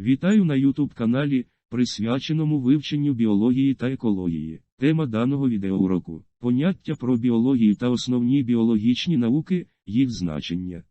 Вітаю на YouTube каналі, присвяченому вивченню біології та екології. Тема даного відеоуроку – поняття про біологію та основні біологічні науки, їх значення.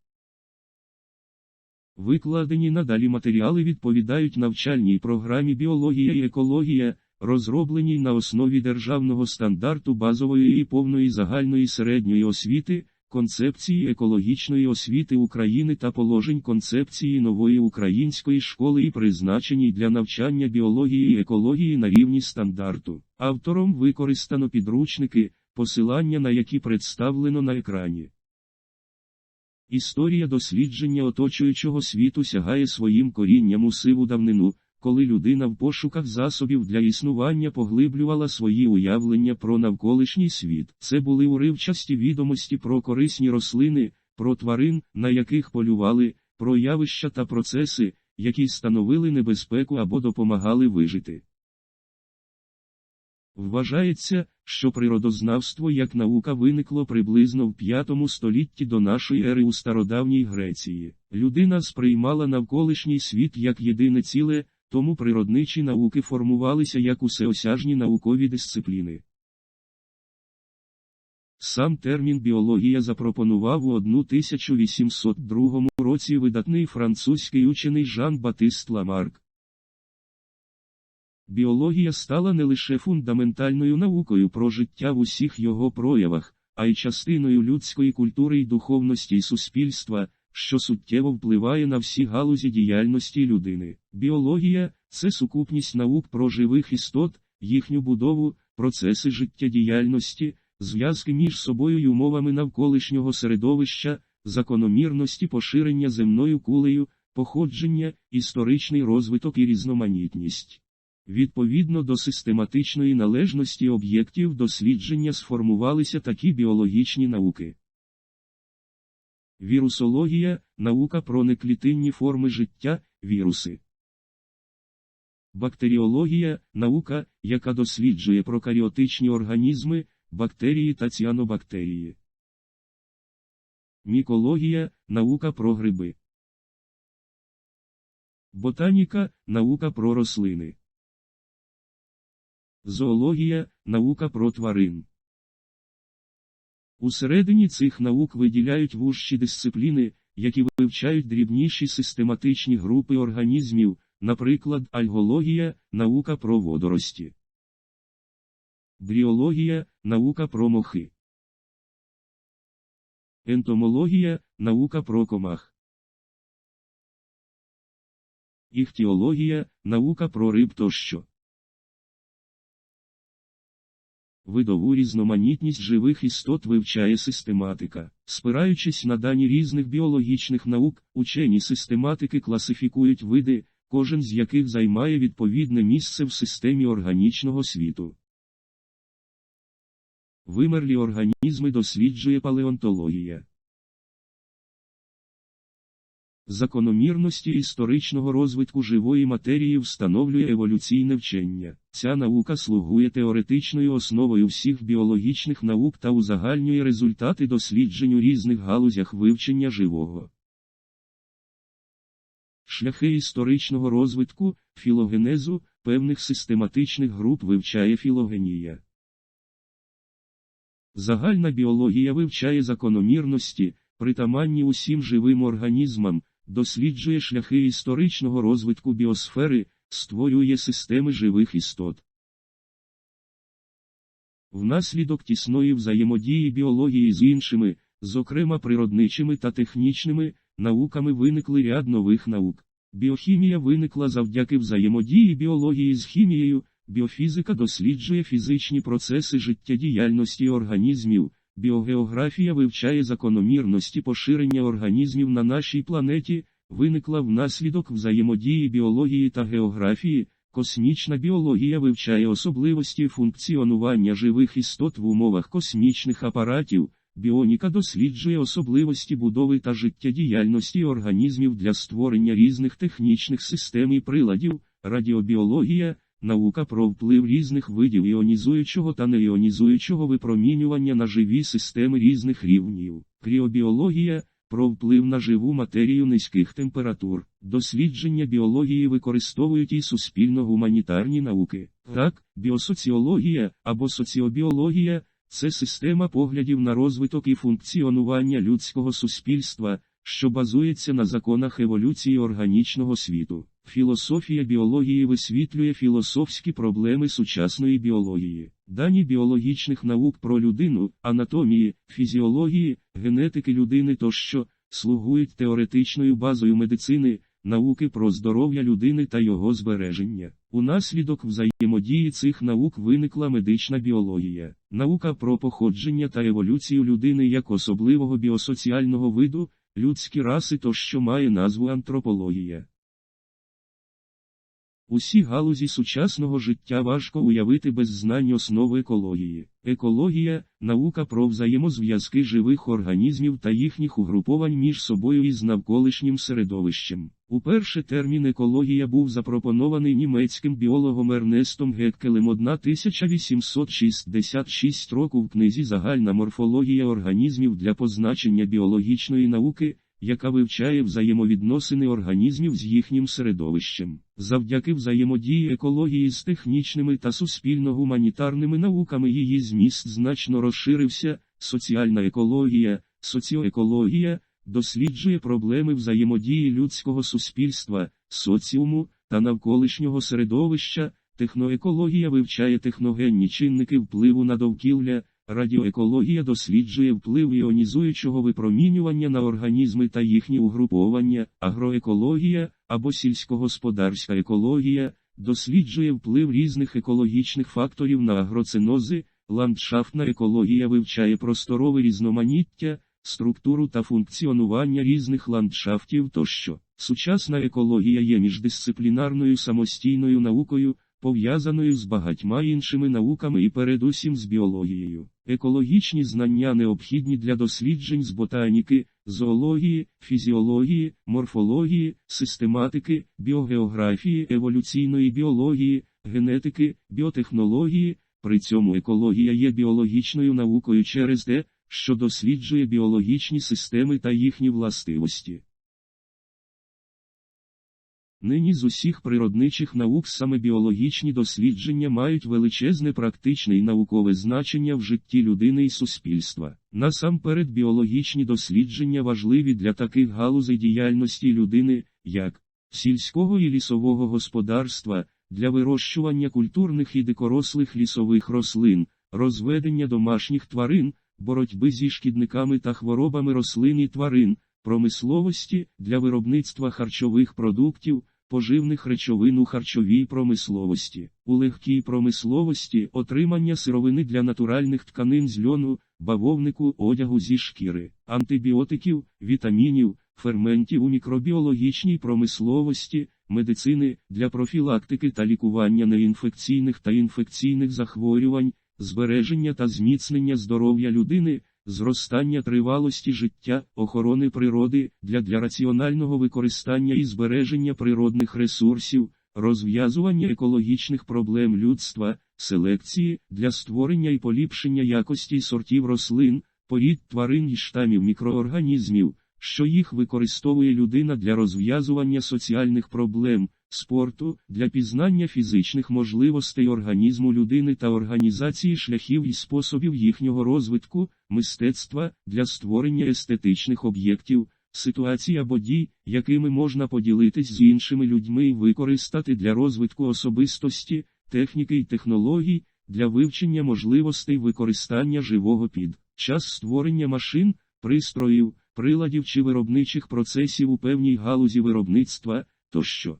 Викладені надалі матеріали відповідають навчальній програмі біологія і екологія, розробленій на основі державного стандарту базової і повної загальної середньої освіти, концепції екологічної освіти України та положень концепції нової української школи і призначеній для навчання біології і екології на рівні стандарту. Автором використано підручники, посилання на які представлено на екрані. Історія дослідження оточуючого світу сягає своїм корінням у сиву давнину, коли людина в пошуках засобів для існування поглиблювала свої уявлення про навколишній світ. Це були уривчасті відомості про корисні рослини, про тварин, на яких полювали, про явища та процеси, які становили небезпеку або допомагали вижити. Вважається, що природознавство як наука виникло приблизно в 5 столітті до нашої ери у стародавній Греції. Людина сприймала навколишній світ як єдине ціле, тому природничі науки формувалися як усеосяжні наукові дисципліни. Сам термін біологія запропонував у 1802 році видатний французький учений Жан Батист Ламарк. Біологія стала не лише фундаментальною наукою про життя в усіх його проявах, а й частиною людської культури й духовності й суспільства, що суттєво впливає на всі галузі діяльності людини. Біологія це сукупність наук про живих істот, їхню будову, процеси життєдіяльності, зв'язки між собою й умовами навколишнього середовища, закономірності поширення земною кулею, походження, історичний розвиток і різноманітність. Відповідно до систематичної належності об'єктів дослідження сформувалися такі біологічні науки. Вірусологія наука про неклітинні форми життя, віруси. Бактеріологія наука, яка досліджує прокаріотичні організми, бактерії та ціанобактерії. Мікологія наука про гриби. Ботаніка наука про рослини. Зоологія наука про тварин. Усередині цих наук виділяють вужчі дисципліни, які вивчають дрібніші систематичні групи організмів, наприклад, альгологія наука про водорості. Бріологія наука про мохи. Ентомологія наука про комах. Іхтіологія наука про риб тощо. Видову різноманітність живих істот вивчає систематика. Спираючись на дані різних біологічних наук, учені систематики класифікують види, кожен з яких займає відповідне місце в системі органічного світу. Вимерлі організми досліджує палеонтологія. Закономірності історичного розвитку живої матерії встановлює еволюційне вчення. Ця наука слугує теоретичною основою всіх біологічних наук та узагальнює результати досліджень у різних галузях вивчення живого. Шляхи історичного розвитку, філогенезу, певних систематичних груп вивчає філогенія. Загальна біологія вивчає закономірності, притаманні усім живим організмам, досліджує шляхи історичного розвитку біосфери, створює системи живих істот. Внаслідок тісної взаємодії біології з іншими, зокрема природничими та технічними, науками виникли ряд нових наук. Біохімія виникла завдяки взаємодії біології з хімією, біофізика досліджує фізичні процеси життєдіяльності організмів, біогеографія вивчає закономірності поширення організмів на нашій планеті, виникла внаслідок взаємодії біології та географії, космічна біологія вивчає особливості функціонування живих істот в умовах космічних апаратів, біоніка досліджує особливості будови та життєдіяльності організмів для створення різних технічних систем і приладів, радіобіологія. Наука про вплив різних видів іонізуючого та неіонізуючого випромінювання на живі системи різних рівнів, кріобіологія, про вплив на живу матерію низьких температур. Дослідження біології використовують і суспільно-гуманітарні науки. Так, біосоціологія або соціобіологія це система поглядів на розвиток і функціонування людського суспільства, що базується на законах еволюції органічного світу. Філософія біології висвітлює філософські проблеми сучасної біології. Дані біологічних наук про людину, анатомії, фізіології, генетики людини тощо слугують теоретичною базою медицини, науки про здоров'я людини та його збереження. Унаслідок взаємодії цих наук виникла медична біологія, наука про походження та еволюцію людини як особливого біосоціального виду, людські раси тощо має назву антропологія. Усі галузі сучасного життя важко уявити без знань основ екології. Екологія наука про взаємозв'язки живих організмів та їхніх угруповань між собою і з навколишнім середовищем. Уперше термін екологія був запропонований німецьким біологом Ернестом Геккелем 1866 року в книзі Загальна морфологія організмів для позначення біологічної науки яка вивчає взаємовідносини організмів з їхнім середовищем. Завдяки взаємодії екології з технічними та суспільно-гуманітарними науками її зміст значно розширився, соціальна екологія, соціоекологія досліджує проблеми взаємодії людського суспільства, соціуму та навколишнього середовища, техноекологія вивчає техногенні чинники впливу на довкілля. Радіоекологія досліджує вплив іонізуючого випромінювання на організми та їхні угруповання, агроекологія або сільськогосподарська екологія досліджує вплив різних екологічних факторів на агроцинози, ландшафтна екологія вивчає просторове різноманіття, структуру та функціонування різних ландшафтів тощо. Сучасна екологія є міждисциплінарною самостійною наукою пов'язаною з багатьма іншими науками і передусім з біологією. Екологічні знання необхідні для досліджень з ботаніки, зоології, фізіології, морфології, систематики, біогеографії, еволюційної біології, генетики, біотехнології. При цьому екологія є біологічною наукою через те, що досліджує біологічні системи та їхні властивості. Нині з усіх природничих наук саме біологічні дослідження мають величезне практичне і наукове значення в житті людини і суспільства. Насамперед біологічні дослідження важливі для таких галузей діяльності людини, як сільського і лісового господарства, для вирощування культурних і дикорослих лісових рослин, розведення домашніх тварин, боротьби зі шкідниками та хворобами рослин і тварин промисловості для виробництва харчових продуктів, поживних речовин у харчовій промисловості, у легкій промисловості отримання сировини для натуральних тканин з льону, бавовнику, одягу зі шкіри, антибіотиків, вітамінів, ферментів у мікробіологічній промисловості, медицини для профілактики та лікування неінфекційних та інфекційних захворювань, збереження та зміцнення здоров'я людини зростання тривалості життя, охорони природи для для раціонального використання і збереження природних ресурсів, розв'язування екологічних проблем людства, селекції для створення і поліпшення якості сортів рослин, порід тварин і штамів мікроорганізмів, що їх використовує людина для розв'язування соціальних проблем спорту для пізнання фізичних можливостей організму людини та організації шляхів і способів їхнього розвитку, мистецтва для створення естетичних об'єктів, ситуацій або дій, якими можна поділитись з іншими людьми і використати для розвитку особистості, техніки і технологій, для вивчення можливостей використання живого під час створення машин, пристроїв, приладів чи виробничих процесів у певній галузі виробництва тощо.